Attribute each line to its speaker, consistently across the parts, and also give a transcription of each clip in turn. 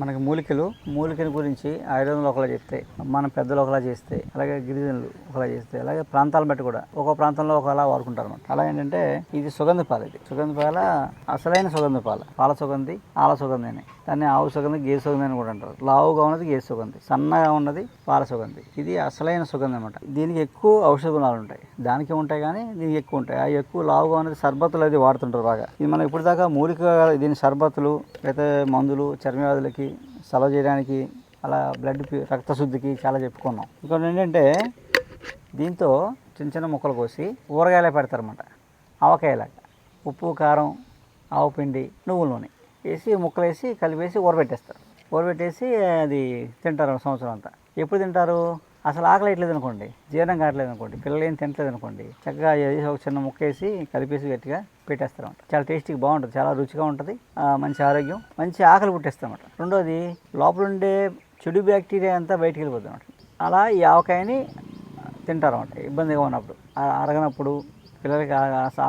Speaker 1: మనకి మూలికలు మూలికల గురించి ఆయుర్వేదంలో ఒకలా చెప్తాయి మన పెద్దలు ఒకలా చేస్తే అలాగే గిరిజనులు ఒకలా చేస్తే అలాగే ప్రాంతాలను బట్టి కూడా ఒక్కో ప్రాంతంలో ఒకలా వాడుకుంటారు అనమాట అలా ఏంటంటే ఇది సుగంధ పాల ఇది. సుగంధ పాల అసలైన సుగంధ పాల. పాల సుగంధి ఆల సుగంధి అని. దాన్ని ఆవు సుగంధి గే సుగంధి అని కూడా అంటారు. లావుగా ఉన్నది గే సుగంధి సన్నగా ఉన్నది పాల సుగంధి. ఇది అసలైన సుగంధి అనమాట దీనికి ఎక్కువ ఔషధ గుణాలు ఉంటాయి. దానికి ఉంటాయి కానీ దీనికి ఎక్కువ ఉంటాయి. ఆ ఎక్కువ లావుగా ఉన్నది సర్బత్తులు అది వాడుతుంటారు బాగా. ఇది మనం ఇప్పుడు దాకా మూలిక దీని సర్బత్తులు లేకపోతే మందులు చర్మవ్యాధులకి సెలవు చేయడానికి అలా బ్లడ్ రక్త రక్తశుద్ధికి చాలా చెప్పుకున్నాం. ఇంకోటి ఏంటంటే దీంతో చిన్న చిన్న ముక్కలు కోసి ఊరగాయలే పెడతారన్నమాట. ఆవకాయలాగా. ఉప్పు కారం ఆవు పిండి నువ్వుల నూనె వేసి ముక్కలు వేసి కలిపేసి ఊరబెట్టేస్తారు. ఊరబెట్టేసి అది తింటారు సంవత్సరం అంతా. ఎప్పుడు తింటారు? అసలు ఆకలేయట్లేదు అనుకోండి జీర్ణం కావట్లేదు అనుకోండి పిల్లలు ఏం తినట్లేదు అనుకోండి చక్కగా ఏదో ఒక చిన్న ముక్క వేసి కలిపేసి గట్టిగా పెట్టేస్తారు చాలా టేస్టీగా బాగుంటుంది చాలా రుచిగా ఉంటుంది మంచి ఆరోగ్యం మంచి ఆకలి పుట్టేస్తామట రెండోది లోపల ఉండే చెడు బ్యాక్టీరియా అంతా బయటికి వెళ్ళిపోతుంది అనమాట అలా ఈ ఆవకాయని తింటారన్నమాట ఇబ్బందిగా ఉన్నప్పుడు. అరగనప్పుడు పిల్లలకి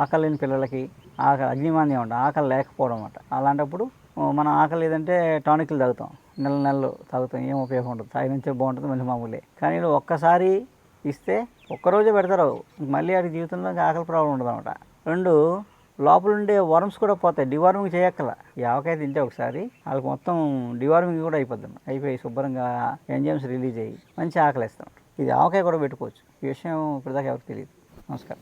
Speaker 1: ఆకలి లేని పిల్లలకి ఆకలి అగ్నిమాన్యం ఉంటుంది ఆకలి లేకపోవడం అనమాట అలాంటప్పుడు మన మనం ఆకలి లేదంటే టానిక్లు తాగుతాం. నెల నెలలు తాగుతాం ఏం ఉపయోగం ఉండదు. తాగి నుంచే బాగుంటుంది మళ్ళీ మామూలే. కానీ ఒక్కసారి ఇస్తే ఒక్కరోజే పెడతారు. మళ్ళీ వాడి జీవితంలో ఆకలి ప్రాబ్లం ఉండదు అనమాట. రెండు లోపల ఉండే వర్మ్స్ కూడా పోతాయి. డివార్మింగ్ చేయక్కల ఈ ఆవకాయ తింటే ఒకసారి వాళ్ళకి మొత్తం డివార్మింగ్ కూడా అయిపోద్ది అయిపోయి శుభ్రంగా ఎంజైమ్స్ రిలీజ్ అయ్యి మంచి ఆకలి ఇస్తాం ఇది ఆవకాయ కూడా పెట్టుకోవచ్చు. ఈ విషయం ఇప్పటిదాకా ఎవరికి తెలియదు. నమస్కారం.